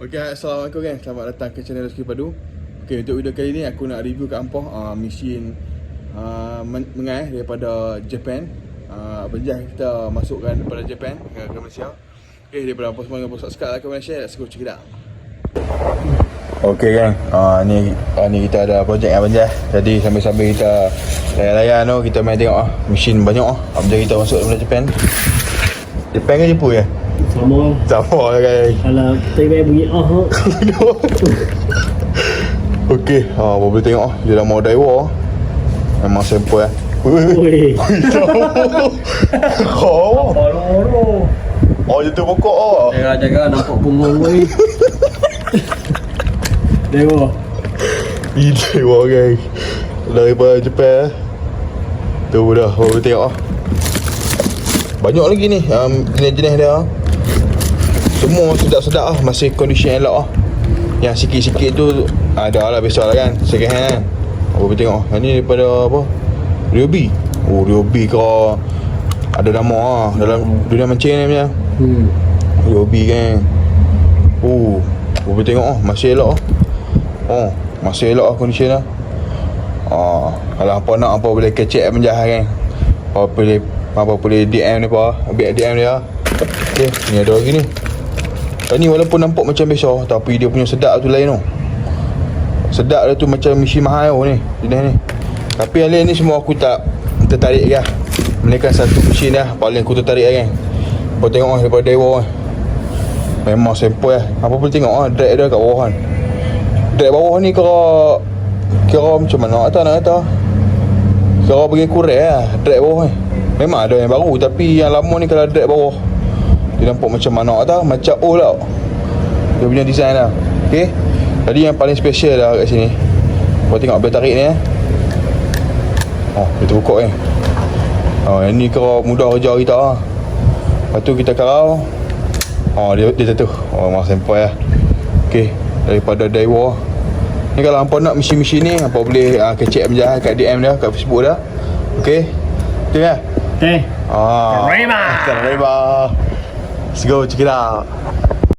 Okay, Assalamualaikum kan Selamat datang ke channel Rezeki Padu. Okay, untuk video kali ni aku nak review kat Ampoh uh, Mesin uh, men- mengai daripada Japan. Uh, Berjah kita masukkan daripada Japan ke, ke Malaysia. Okay, daripada Ampoh semua yang subscribe lah ke Malaysia Let's go check it out. Okay kan, uh, ni, uh, ni kita ada projek yang banyak Jadi sambil-sambil kita layan-layan tu Kita main tengok uh, mesin banyak uh. Apa kita masuk daripada Japan. Japan ke Jepun ya? Sama Sama lah kan Kalau kita main bunyi oh oh. Okey, ha boleh tengok ah. Dia dah mau daiwa. Memang sampel eh. Oi. Oh, oh jatuh pokok oh. Jaga-jaga nampak punggung oi. Dewa. Ini daiwa guys. Daripada Jepun eh. Tu dah, boleh tengok ah. Banyak lagi ni um, jenis-jenis dia. Ah. Semua sedap-sedap ah, masih condition elok ah. Yang sikit-sikit tu ada lah biasa lah kan. Second hand kan. Apa boleh tengok. Yang ni daripada apa? Ryobi. Oh, Ryobi kau ada nama ah dalam dunia mancing ni punya. Hmm. Ryobi kan. Oh, boleh tengok ah, masih elok ah. Oh, masih elok ah condition lah. Ah, kalau apa nak apa boleh kecek menjah kan. Apa boleh apa boleh DM ni apa, ambil DM dia. Okey, ni ada lagi ni. Dan ni walaupun nampak macam biasa tapi dia punya sedap tu lain tu. Sedap dia tu macam mesin mahal ni, jenis ni. Tapi yang lain ni semua aku tak tertarik lah. Melainkan satu mesin dah paling aku tertarik lah kan. Kau tengok lah daripada Dewa kan. Memang sampel lah. Apa pun tengok lah drag dia kat bawah kan. Drag bawah ni kira kira macam mana nak kata nak kata. Kira bagi kurang lah drag bawah ni. Memang ada yang baru tapi yang lama ni kalau drag bawah dia nampak macam mana kata macam old tau. Dia punya design lah. Okay. Jadi yang paling special lah kat sini. Kau tengok bel tarik ni eh. Oh, dia terbuka eh. Oh, yang ni kira mudah kerja kita lah. Lepas tu kita karau. Oh, dia, dia jatuh. Oh, memang sampel lah. Okay, daripada Daiwa. Ni kalau hampa nak mesin-mesin ni, hampa boleh uh, kecek menjah kat DM dia, kat Facebook dia. Okay. Okay lah. Teh. Ah. Terima. Terima. Let's go check it out.